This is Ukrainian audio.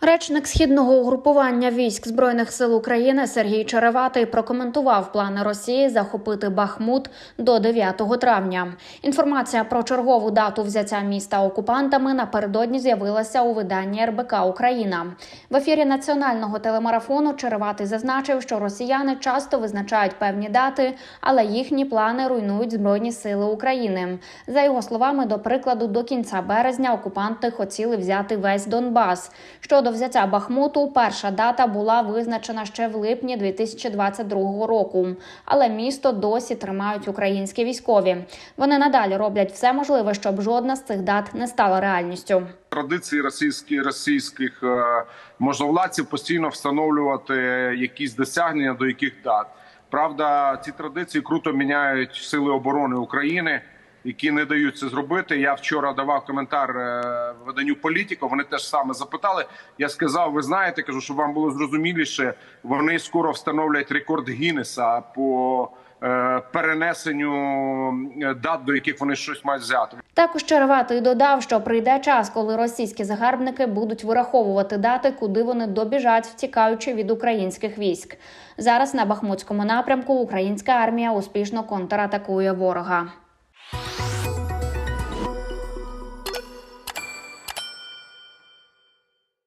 Речник східного угрупування військ збройних сил України Сергій Череватий прокоментував плани Росії захопити Бахмут до 9 травня. Інформація про чергову дату взяття міста окупантами напередодні з'явилася у виданні РБК Україна. В ефірі національного телемарафону Череватий зазначив, що росіяни часто визначають певні дати, але їхні плани руйнують збройні сили України. За його словами, до прикладу, до кінця березня окупанти хотіли взяти весь Донбас. Щодо взяття Бахмуту, перша дата була визначена ще в липні 2022 року. Але місто досі тримають українські військові. Вони надалі роблять все можливе, щоб жодна з цих дат не стала реальністю. традиції російських російських е, можновладців постійно встановлювати якісь досягнення до яких дат. Правда, ці традиції круто міняють сили оборони України, які не дають це зробити. Я вчора давав коментар е, виданню політико. Вони теж саме запитали. Я сказав: ви знаєте, кажу, щоб вам було зрозуміліше. Вони скоро встановлять рекорд Гіннеса по е, перенесенню е, дат, до яких вони щось мають взяти. Також Череватий додав, що прийде час, коли російські загарбники будуть вираховувати дати, куди вони добіжать, втікаючи від українських військ. Зараз на Бахмутському напрямку українська армія успішно контратакує ворога.